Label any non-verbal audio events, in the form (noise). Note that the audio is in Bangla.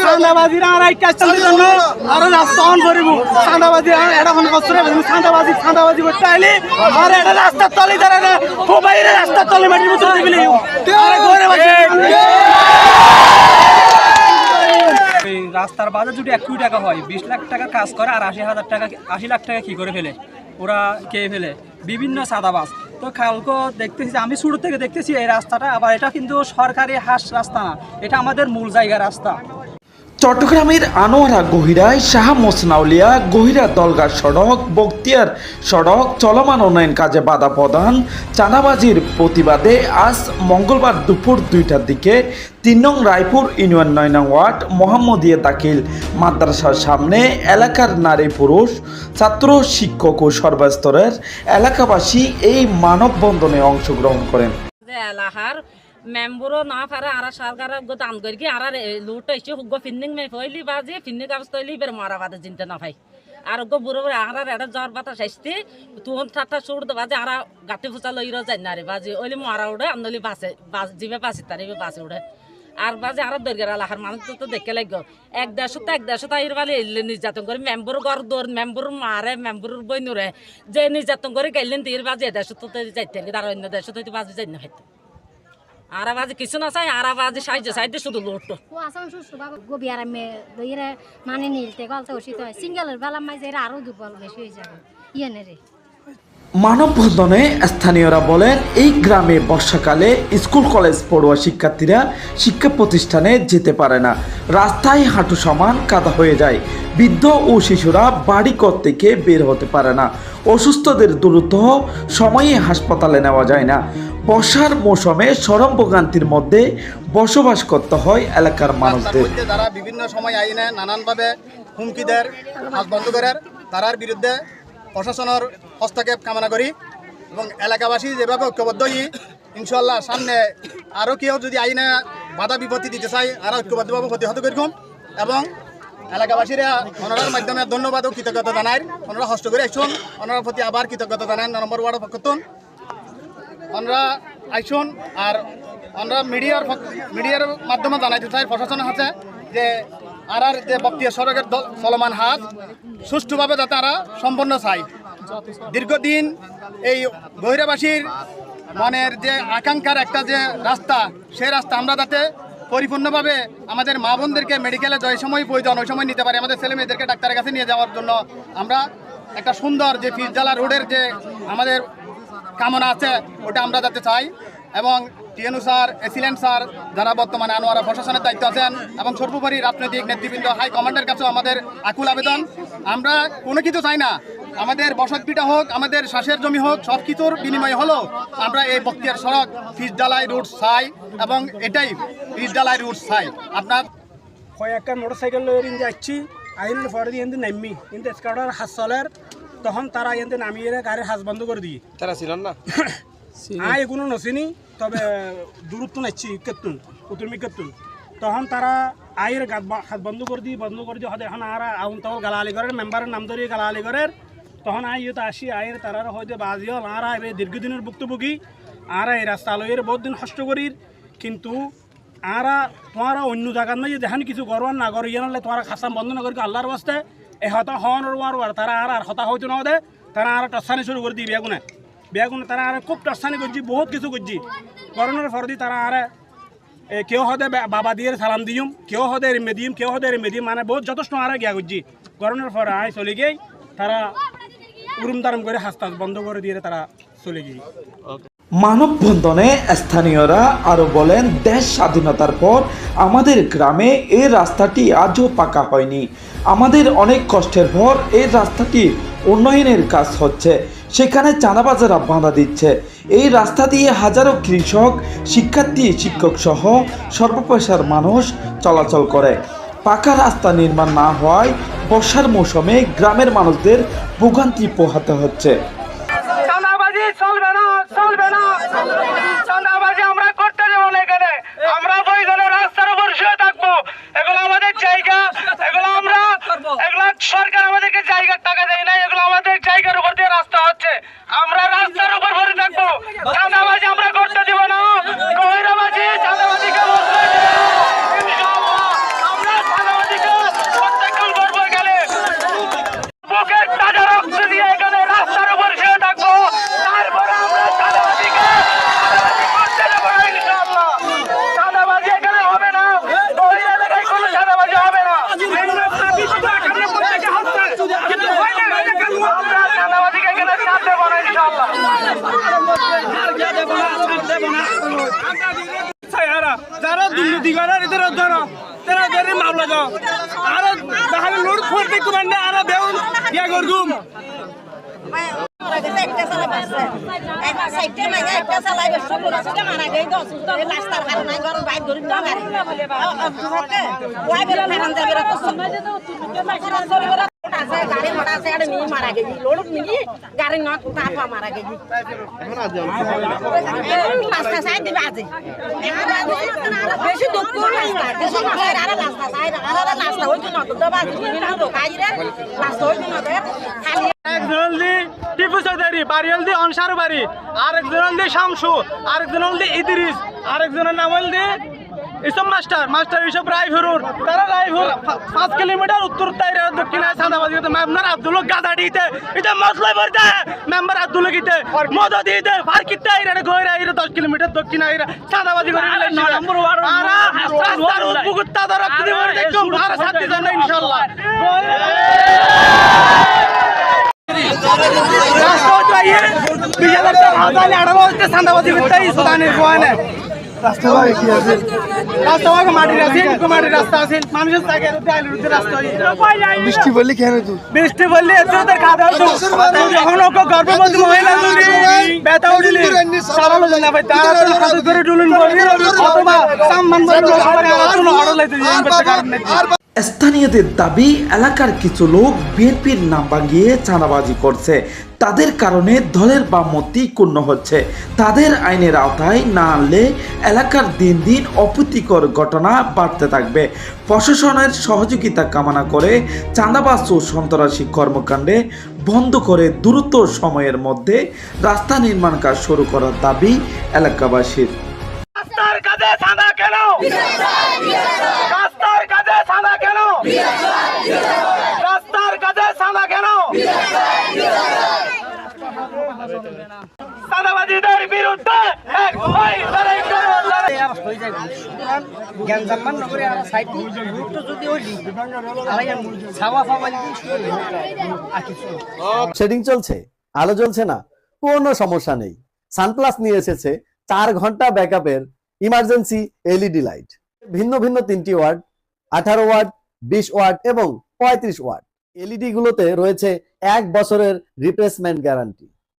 চাঁদাবাজির আর এই কাজটার জন্য আরও রাস্তা অন করিব। চাঁদাবাজি এটা মনে কষ্ট চাঁদাবাজি চাঁদাবাজি করতে আইলি আর এটা রাস্তার তলে যারা মোবাইলে রাস্তার তলে মাটির মতো দিবি ঘরে বসে। এই রাস্তার বাজার যদি এক কোটি টাকা হয় বিশ লাখ টাকা কাজ করে আর আশি হাজার টাকা আশি লাখ টাকা কি করে ফেলে? ওরা কে ফেলে? বিভিন্ন সাদাবাস তো কালকে দেখতেছি যে আমি শুরু থেকে দেখতেছি এই রাস্তাটা, আবার এটা কিন্তু সরকারি হাস রাস্তা না, এটা আমাদের মূল জায়গা রাস্তা। চট্টগ্রামের আনোয়ারা গহিরায় শাহ মোসনাউলিয়া, গহিরা দলগা সড়ক বক্তিয়ার সড়ক, চলমান উন্নয়ন কাজে বাধা প্রদান, চাঁদাবাজির প্রতিবাদে আজ মঙ্গলবার দুপুর দুইটার দিকে তিন নং রায়পুর ইউনিয়ন নয় নং ওয়ার্ড, মোহাম্মদিয়া দাখিল। মাদ্রাসার সামনে এলাকার নারী পুরুষ, ছাত্র, শিক্ষক ও সর্বস্তরের এলাকাবাসী এই মানববন্ধনে অংশগ্রহণ করেন। যে এলাকার মেম্বরও না পারে, আর সরকার দান করি আর লুট এসে হুগ্গ ফিন্নিং মে ফইলি বাজে, ফিন্নিং কাগজ তৈলি বের মারা বাদে চিন্তা না ভাই আর গো বুড়ো বুড়ো, আর এটা জ্বর বাতা শাস্তি তুহন ঠাট্টা সুর দে বাজে, আর গাতি ফুচা লইর যাই না রে বাজে, ওইলি মারা উড়ে আমনলি বাসে বাস জিবে বাসি তার বাসে উড়ে। আর বাজে আর দরকার এলাকার মানুষ তো তো দেখে লাগবে এক দেড়শো তো এক দেড়শো, তাই বালে নির্যাতন করে মেম্বর ঘর দৌড়, মেম্বর মারে, মেম্বর বই নুরে। যে নির্যাতন করে গেলেন তীর বাজে দেড়শো তো যাইতে তার অন্য দেড়শো তো বাজে যাই না খাইতে আর বাজে কিছু না চাই, আর বাজে সাহায্য সাহায্য শুধু লোট। ও আর মানে নিলতে গলতে সিঙ্গেলের বেলা মাঝে আরও দুর্বল বেশি হয়ে যাবে। ইয়ে মানববন্ধনে স্থানীয়রা বলেন এই গ্রামে বর্ষাকালে স্কুল কলেজ পড়ুয়া শিক্ষার্থীরা শিক্ষা প্রতিষ্ঠানে যেতে পারে না। রাস্তায় হাঁটু সমান কাদা হয়ে যায়। বৃদ্ধ ও শিশুরা বাড়ি ঘর থেকে বের হতে পারে না। অসুস্থদের দ্রুত সময়ে হাসপাতালে নেওয়া যায় না। বর্ষার মৌসুমে চরম ভোগান্তির মধ্যে বসবাস করতে হয় এলাকার মানুষদের। যারা বিভিন্ন সময় আইনে নানানভাবে হুমকি দেয় তারার বিরুদ্ধে প্রশাসনের হস্তক্ষেপ কামনা করি এবং এলাকাবাসী যেভাবে ঐক্যবদ্ধ হই ইনশাল্লাহ সামনে আরও কেউ যদি আইনে বাধা বিপত্তি দিতে চাই আরও ঐক্যবদ্ধভাবে প্রতিহত করুম এবং এলাকাবাসীরা ওনার মাধ্যমে ধন্যবাদ ও কৃতজ্ঞতা জানাই। ওনারা হস্ত করে আসুন ওনার প্রতি আবার কৃতজ্ঞতা জানান নম্বর ওয়ার্ড পক্ষতুন আমরা আইসুন আর আমরা মিডিয়ার মিডিয়ার মাধ্যমে জানাইতে চাই প্রশাসনের হাতে যে আর আর যে বক্তিয়া সড়কের চলমান হাত সুষ্ঠুভাবে যাতে তারা সম্পন্ন চাই দীর্ঘদিন এই বহিরাবাসীর মনের যে আকাঙ্ক্ষার একটা যে রাস্তা, সেই রাস্তা আমরা যাতে পরিপূর্ণভাবে আমাদের মা বোনদেরকে মেডিকেলে যে সময় প্রয়োজন, ওই সময় নিতে পারি। আমাদের ছেলে মেয়েদেরকে ডাক্তারের কাছে নিয়ে যাওয়ার জন্য আমরা একটা সুন্দর যে ফিরজালা রোডের যে আমাদের কামনা আছে, ওটা আমরা যাতে চাই এবং টিএনু স্যার এসিলেন্ট স্যার যারা বর্তমানে আনোয়ারা প্রশাসনের দায়িত্ব আছেন এবং সর্বোপরি রাজনৈতিক নেতৃবৃন্দ হাই কমান্ডের কাছেও আমাদের আকুল আবেদন। আমরা কোনো কিছু চাই না। আমাদের বসতভিটা হোক আমাদের শ্বাসের জমি হোক সব কিছুর বিনিময় হলো আমরা এই বক্তিয়ার সড়ক ফিসডালাই রুট চাই এবং এটাই ফিসডালাই রুট চাই। আপনার কয়েকটা মোটর সাইকেল লয়ে যাচ্ছি আইনের পরে দিয়ে নামি। কিন্তু স্কাউটার হাত চলের তখন তারা এনতে নামিয়ে গাড়ির হাত বন্ধ করে দিই তারা ছিলেন না? (laughs) আয় এগুলো নচিনি তবে দূরত্ব নাচ্ছি কেতুন উত্তরমি কেতুন তখন তারা গাত হাত বন্ধ করে দিই বন্ধ করে দিয়ে এখন আর আউন তখন গালালি ঘরের মেম্বারের নাম ধরিয়ে গালালি ঘরের তখন আই ইয়ে আসি আয়ের তারা হয়তো বাজি হল, আর এবার দীর্ঘদিনের ভুক্তভোগী, আর এই রাস্তা লইয়ের বহুত দিন কষ্ট করির। কিন্তু আর তোমার অন্য জায়গার মাঝে দেখান কিছু গরবার না গর ইয়ে নাহলে তোমার খাসাম বন্ধ না করি আল্লাহর বাস্তে এ হতা হন আর তারা আর আর হতা হয়তো না দে তারা আর টসানি শুরু করে দিই বেগুনে বেগুন তারা আর খুব টসানি করছি, বহুত কিছু করছি। করোনার ফরদি তারা আর কেউ হদে বাবা দিয়ে সালাম দিম কেউ হদে রেমে দিম কেউ হদে রেমে দিম মানে বহুত যথেষ্ট আর গিয়া করছি। করোনার পর আয় চলে গিয়ে তারা উরুম দারম করে হাস্তাস বন্ধ করে দিয়ে তারা চলে গিয়ে মানববন্ধনে স্থানীয়রা আরও বলেন, দেশ স্বাধীনতার পর আমাদের গ্রামে এই রাস্তাটি আজও পাকা হয়নি। আমাদের অনেক কষ্টের পর এই রাস্তাটি উন্নয়নের কাজ হচ্ছে। সেখানে চাঁদাবাজারা বাধা দিচ্ছে। এই রাস্তা দিয়ে হাজারো কৃষক, শিক্ষার্থী, শিক্ষক সহ সর্বপেশার মানুষ চলাচল করে। পাকা রাস্তা নির্মাণ না হওয়ায় বর্ষার মৌসুমে গ্রামের মানুষদের ভোগান্তি পোহাতে হচ্ছে। আমরা আমরা রাস্তার থাকব? এগুলো আমাদের জায়গা, এগুলো আমরা এগুলো সরকার আমাদেরকে জায়গার টাকা দেয় না এগুলো আমাদের যারা দুর্নীতি করে এদের ধরো তারা এদের মামলা দাও আরও তাহলে লুট করতে কুমার না আরও বেউন ইয়া করগুম একটা চালা বাসছে এক সাইডে নাই একটা চালাই বেশ সকল আছে মারা গই দশ লাস্টার হার নাই গরম বাইর ধরি না মারি ওকে ওয়াই বেলা নারান যাবে রাত সব গাড়ি না তাপা মারা গেছি রাস্তা সাইড দিবে আছে বেশি দুঃখ রাস্তা বেশি মাথায় আর রাস্তা সাইড আর রাস্তা হইতো না তো দবা। রাস্তা হইতো না খালি একজন হলদি টিপু চৌধুরী বাড়ি হলদি অনসার বাড়ি আরেকজন হলদি শামসু আরেকজন হলদি ইদ্রিস আরেকজনের নাম হলদি ইসব মাস্টার মাস্টার ইসব রায়ভুরুর তারা রায়ভুর পাঁচ কিলোমিটার উত্তর তাইরে দক্ষিণে সাদাবাদি করতে মেম্বার আব্দুল গাদা দিতে এটা মশলা ভরতে মেম্বার আব্দুল গিতে মদ দিতে ফার কিতে আইরে গয়রা আইরে 10 কিলোমিটার দক্ষিণে আইরে সাদাবাদি করে নম্বর ওয়ার্ড আর রাস্তার উপগুত তাদের রক্ত দিব দেখুন আর সাথে জন্য ইনশাআল্লাহ রাস্তা चाहिए বিজেপি তো হাজালে আড়াবো হচ্ছে সান্দাবাজি করতে সুদানের গোয়ানে রাস্তা ভাই কি আছে রাস্তা ভাই মাটির আছে একটু মাটির রাস্তা আছে মানুষের জায়গায় আলুর উঠে রাস্তা বৃষ্টি বললে কেন তুই বৃষ্টি বললে এত তোর খাওয়া দাওয়া যখন ওকে গর্ভবতী মহিলা তুলি ব্যথা উঠলি সারা লোক ভাই তারা তো হাত ডুলুন বলি অথবা সাম্মান বলি সবাই আলোচনা অর্ডার লাইতে এই কারণ নেই স্থানীয়দের দাবি এলাকার কিছু লোক বিএনপির নাম ভাঙিয়ে চাঁদাবাজি করছে তাদের কারণে দলের বামমতি ক্ষুণ্ণ হচ্ছে। তাদের আইনের আওতায় না আনলে এলাকার দিন দিন অপ্রীতিকর ঘটনা বাড়তে থাকবে। প্রশাসনের সহযোগিতা কামনা করে চাঁদাবাস ও সন্ত্রাসী কর্মকাণ্ডে বন্ধ করে দ্রুত সময়ের মধ্যে রাস্তা নির্মাণ কাজ শুরু করার দাবি এলাকাবাসীর। রাস্তার কাজে কেন? রাস্তার কাজে কেন? সাদা কেন? বিরুদ্ধে এক ভাই লড়াই করো, লড়াই নগরে আর সাইড রুটটা যদি ওই ছাওয়া ফাওয়া শেডিং চলছে আলো জ্বলছে না কোনো সমস্যা নেই। সানপ্লাস নিয়ে এসেছে চার ঘণ্টা ব্যাকআপের ইমার্জেন্সি এলইডি লাইট ভিন্ন ভিন্ন তিনটি ওয়ার্ড আঠারো ওয়ার্ড বিশ ওয়ার্ড এবং পঁয়ত্রিশ ওয়াট এলইডি গুলোতে রয়েছে এক বছরের রিপ্লেসমেন্ট গ্যারান্টি